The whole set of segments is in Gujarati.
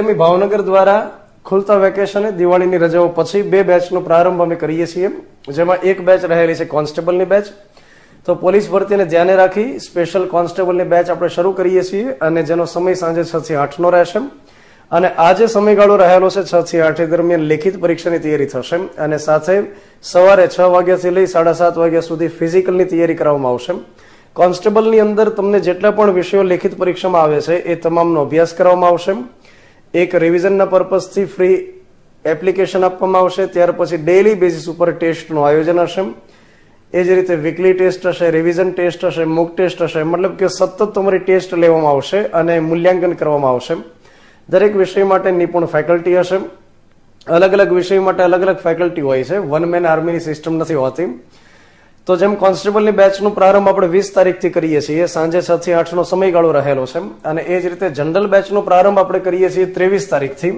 એકેડમી ભાવનગર દ્વારા ખુલતા વેકેશને દિવાળીની રજાઓ પછી બે બેચનો પ્રારંભ અમે કરીએ છીએ જેમાં એક બેચ રહેલી છે કોન્સ્ટેબલની બેચ. તો પોલીસ ભરતીને ધ્યાને રાખી સ્પેશિયલ કોન્સ્ટેબલની બેચ આપણે શરૂ કરીએ છીએ અને જેનો સમય સાંજે છ થી આઠનો રહેશે અને આજે સમયગાળો રહેલો છે છ થી આઠ દરમિયાન લેખિત પરીક્ષાની તૈયારી થશે અને સાથે સવારે છ વાગ્યાથી લઈ સાડા સાત વાગ્યા સુધી ફિઝિકલની તૈયારી કરવામાં આવશે કોન્સ્ટેબલની અંદર તમને જેટલા પણ વિષયો લેખિત પરીક્ષામાં આવે છે એ તમામનો અભ્યાસ કરવામાં આવશે એક રિવિઝનના પર્પઝથી ફ્રી એપ્લિકેશન આપવામાં આવશે. ત્યાર પછી ડેઇલી બેઝિસ ઉપર ટેસ્ટનું આયોજન હશે. એ જ રીતે વીકલી ટેસ્ટ હશે રિવિઝન ટેસ્ટ હશે મુક ટેસ્ટ હશે. મતલબ કે સતત તમારી ટેસ્ટ લેવામાં આવશે અને મૂલ્યાંકન કરવામાં આવશે. દરેક વિષય માટે નિપુણ ફેકલ્ટી હશે. અલગ અલગ વિષય માટે અલગ અલગ ફેકલ્ટી હોય છે. વન મેન આર્મીની સિસ્ટમ નથી હોતી. તો જેમ કોન્સ્ટેબલની બેચનો પ્રારંભ આપણે વીસ તારીખથી કરીએ છીએ, સાંજે છ થી આઠનો સમયગાળો રહેલો છે અને એ જ રીતે જનરલ બેચનો પ્રારંભ આપણે કરીએ છીએ ત્રેવીસ તારીખથી.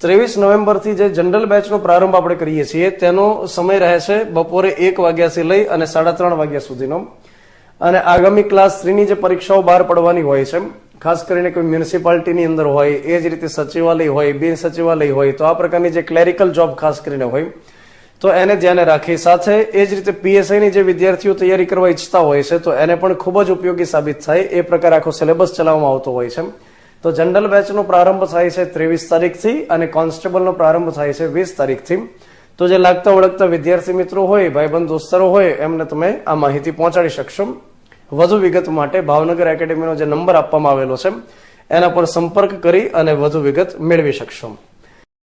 ત્રેવીસ નવેમ્બરથી જે જનરલ બેચનો પ્રારંભ આપણે કરીએ છીએ, તેનો સમય રહે છે બપોરે એક વાગ્યાથી લઈ અને સાડા ત્રણ વાગ્યા સુધીનો. અને આગામી ક્લાસ થ્રીની જે પરીક્ષાઓ બહાર પડવાની હોય છે ખાસ કરીને કોઈ મ્યુનિસિપાલિટીની અંદર હોય, એ જ રીતે સચિવાલય હોય, બિન સચિવાલય હોય, તો આ પ્રકારની જે ક્લેરિકલ જોબ ખાસ કરીને હોય તો એને ધ્યાને રાખી સાથે એ જ રીતે પીએસઆઈની જે વિદ્યાર્થીઓ તૈયારી કરવા ઈચ્છતા હોય છે, તો એને પણ ખૂબ જ ઉપયોગી સાબિત થાય એ પ્રકાર આખો સિલેબસ ચલાવવામાં આવતો હોય છે. તો જનરલ બેચનો પ્રારંભ થાય છે ત્રેવીસ તારીખથી અને કોન્સ્ટેબલનો પ્રારંભ થાય છે વીસ તારીખથી. તો જે લાગતા ઓળખતા વિદ્યાર્થી મિત્રો હોય, ભાઈબંધ દોસ્તરો હોય, એમને તમે આ માહિતી પહોંચાડી શકશો. વધુ વિગત માટે ભાવનગર એકેડેમીનો જે નંબર આપવામાં આવેલો છે, એના પર સંપર્ક કરી અને વધુ વિગત મેળવી શકશો.